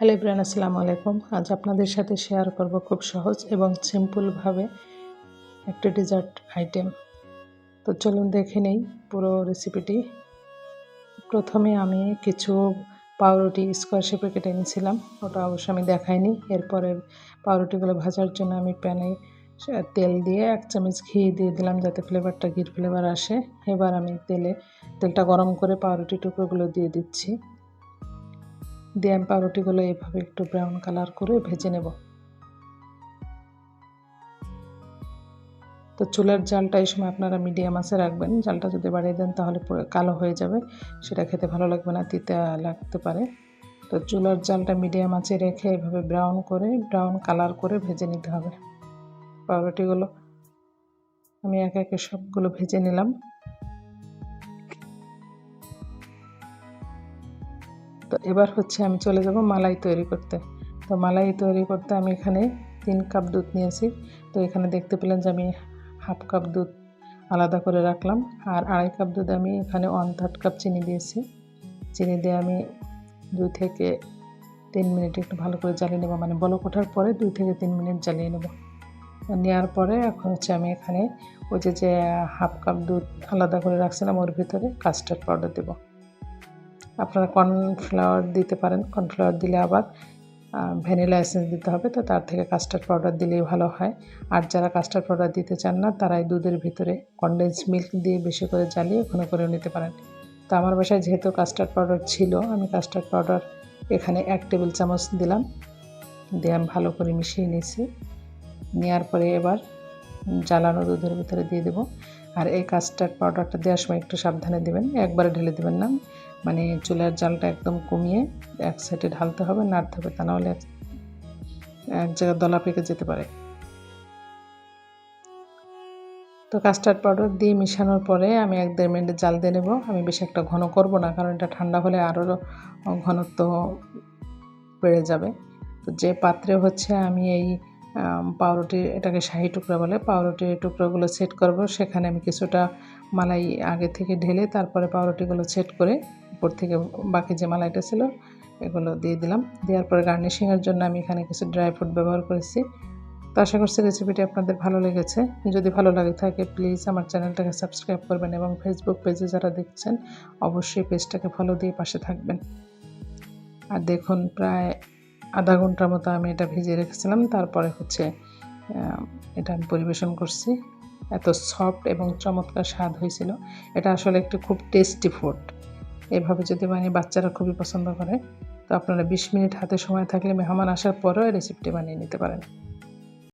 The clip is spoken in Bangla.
হ্যালো ইব্রান আসসালামু আলাইকুম। আজ আপনাদের সাথে শেয়ার করব খুব সহজ এবং সিম্পলভাবে একটা ডেজার্ট আইটেম। তো চলুন দেখে নেই পুরো রেসিপিটি প্রথমে আমি কিছু পাউরুটি স্কোয়ার শেপে কেটে নিয়েছিলাম, ওটা অবশ্য আমি দেখাইনি। এরপরে পাউরুটিগুলো ভাজার জন্য আমি প্যানে তেল দিয়ে এক চামচ ঘি দিয়ে দিলাম যাতে ফ্লেভারটা ঘির ফ্লেভার আসে। এবার আমি তেলে, তেলটা গরম করে পাউরুটি টুকরোগুলো দিয়ে দিচ্ছি। দিয়ে আমি পাউরুটিগুলো এইভাবে একটু ব্রাউন কালার করে ভেজে নেব। তো চুলার জালটা এই সময় আপনারা মিডিয়াম আছে রাখবেন। জালটা যদি বাড়িয়ে দেন তাহলে কালো হয়ে যাবে। সেটা খেতে ভালো লাগবে না, তিতে লাগতে পারে। তো চুলার জালটা মিডিয়াম আছে রেখে এভাবে ব্রাউন করে ব্রাউন কালার করে ভেজে নিতে হবে। পাউরুটিগুলো আমি একে একে সবগুলো ভেজে নিলাম। তো এবার হচ্ছে আমি চলে যাব মালাই তৈরি করতে। তো মালাই তৈরি করতে আমি এখানে তিন কাপ দুধ নিয়েছি। তো এখানে দেখতে পেলেন যে আমি হাফ কাপ দুধ আলাদা করে রাখলাম আর আড়াই কাপ দুধ আমি এখানে ওয়ান থার্ড কাপ চিনি দিয়েছি। চিনি দিয়ে আমি দুই থেকে তিন মিনিট একটু ভালো করে জ্বালিয়ে নেব। মানে বলক ওঠার পরে দুই থেকে তিন মিনিট জ্বালিয়ে নেব। নেওয়ার পরে এখন হচ্ছে আমি এখানে ওই যে যে হাফ কাপ দুধ আলাদা করে রাখছিলাম ওর ভিতরে কাস্টার্ড পাউডার দেবো। আপনারা কর্নফ্লাওয়ার দিতে পারেন। কর্নফ্লাওয়ার দিলে আবার ভ্যানিলা এসেন্স দিতে হবে। তো তার থেকে কাস্টার্ড পাউডার দিলেই ভালো হয়। আর যারা কাস্টার্ড পাউডার দিতে চান না তারা এই দুধের ভিতরে কনডেন্স মিল্ক দিয়ে বেশি করে জ্বালিয়ে ঘন করে নিতে পারেন। তো আমার বাসায় যেহেতু কাস্টার্ড পাউডার ছিল, আমি কাস্টার্ড পাউডার এখানে এক টেবিল চামচ দিলাম। দিয়ে আমি ভালো করে মিশিয়ে নিয়েছি। নেওয়ার পরে এবার জ্বালানো দুধের ভিতরে দিয়ে দেবো। আর এই কাস্টার্ড পাউডারটা দেওয়ার সময় একটু সাবধানে দেবেন। একবারে ঢেলে দেবেন না। মানে চুলার জালটা একদম কমিয়ে এক সাইডে ঢালতে হবে, নাড়তে হবে, তা নাহলে এক জায়গায় দলা পেকে যেতে পারে। তো কাস্টার্ড পাউডার দিয়ে মিশানোর পরে আমি এক দেড় মিনিট জাল দিয়ে নেব। আমি বেশি একটা ঘন করব না, কারণ এটা ঠান্ডা হলে আরও ঘনত্ব বেড়ে যাবে। তো যে পাত্রে হচ্ছে আমি এই পাউরুটি এটাকে শাহি টুকরা বলে। পাউরুটির টুকরোগুলো সেট করব। সেখানে আমি কিছুটা মালাই আগে থেকে ঢেলে তারপরে পাউরুটিগুলো সেট করে উপর থেকে বাকি যে মালাইটা ছিল এগুলো দিয়ে দিলাম। দেওয়ার পরে গার্নিশিংয়ের জন্য আমি এখানে কিছু ড্রাই ফ্রুট ব্যবহার করেছি। তো আশা করছি রেসিপিটি আপনাদের ভালো লেগেছে। যদি ভালো লাগে থাকে প্লিজ আমার চ্যানেলটাকে সাবস্ক্রাইব করবেন এবং ফেসবুক পেজে যারা দেখছেন, অবশ্যই পেজটাকে ফলো দিয়ে পাশে থাকবেন। আর দেখুন, প্রায় আধা ঘণ্টার মতো আমি এটা ভিজিয়ে রেখেছিলাম। তারপরে হচ্ছে এটা আমি পরিবেশন করছি। এত সফট এবং চমৎকার স্বাদ হয়েছিল। এটা আসলে একটি খুব টেস্টি ফুড এভাবে যদি বানিয়ে বাচ্চারা খুবই পছন্দ করে, তো আপনারা বিশ মিনিট হাতে সময় থাকলে মেহমান আসার পরেও রেসিপিটি বানিয়ে নিতে পারেন।